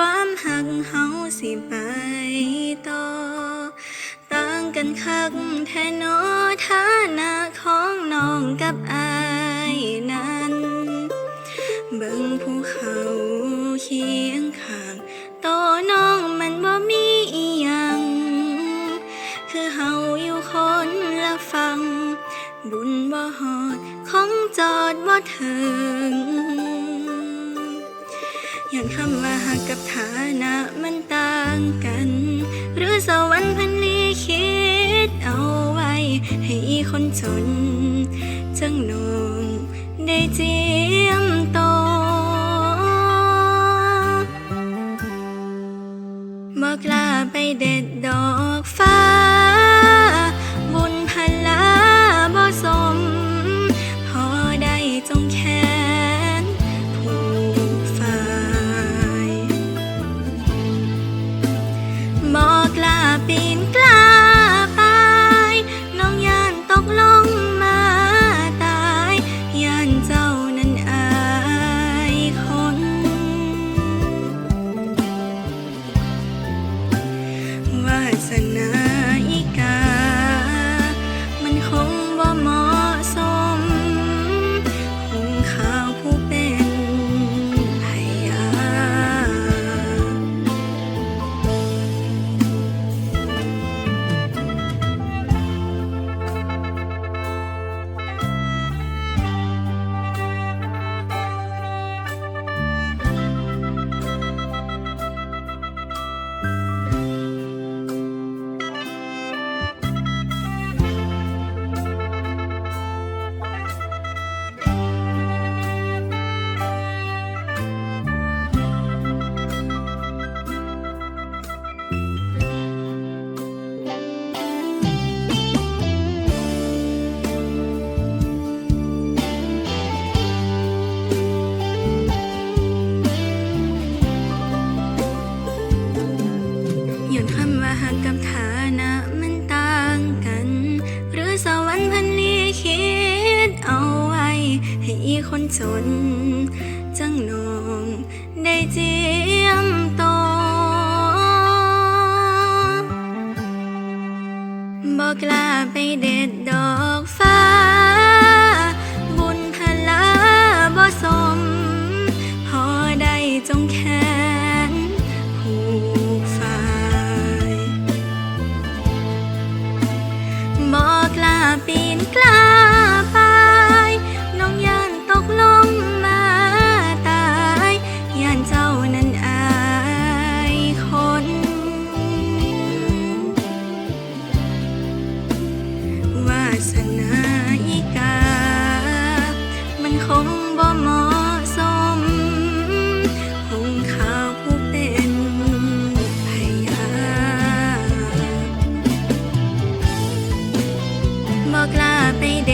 ความหักเฮาสิไปต่อ ต่างกันคักแท้นอฐานะของน้องกับอายนั้น เบิ่งภูเขาเคียงข้างโตน้องมันบ่มีอีหยัง คือเฮาอยู่คนละฟัง บุญบ่ฮอดของจอดบ่ถึ งย้อนคำว่าหักกับฐานะมันต่างกัน หรือสวรรค์พันลีคิดเอาไว้ ให้คนจนจังนงได้เจียมโตบอกลาไปเด็ดดอกฟ้าากกับฐานะมันต่างกัน หรือสวรรค์พันลีคิดเอาไว้ ให้อีคนจน จังนองได้เจียมโตบอกลาไปเด็ดดอก สนาอีกา มันคงบ่เหมาะสมหงข้าวผู้เป็นพยาบอกลาไปเด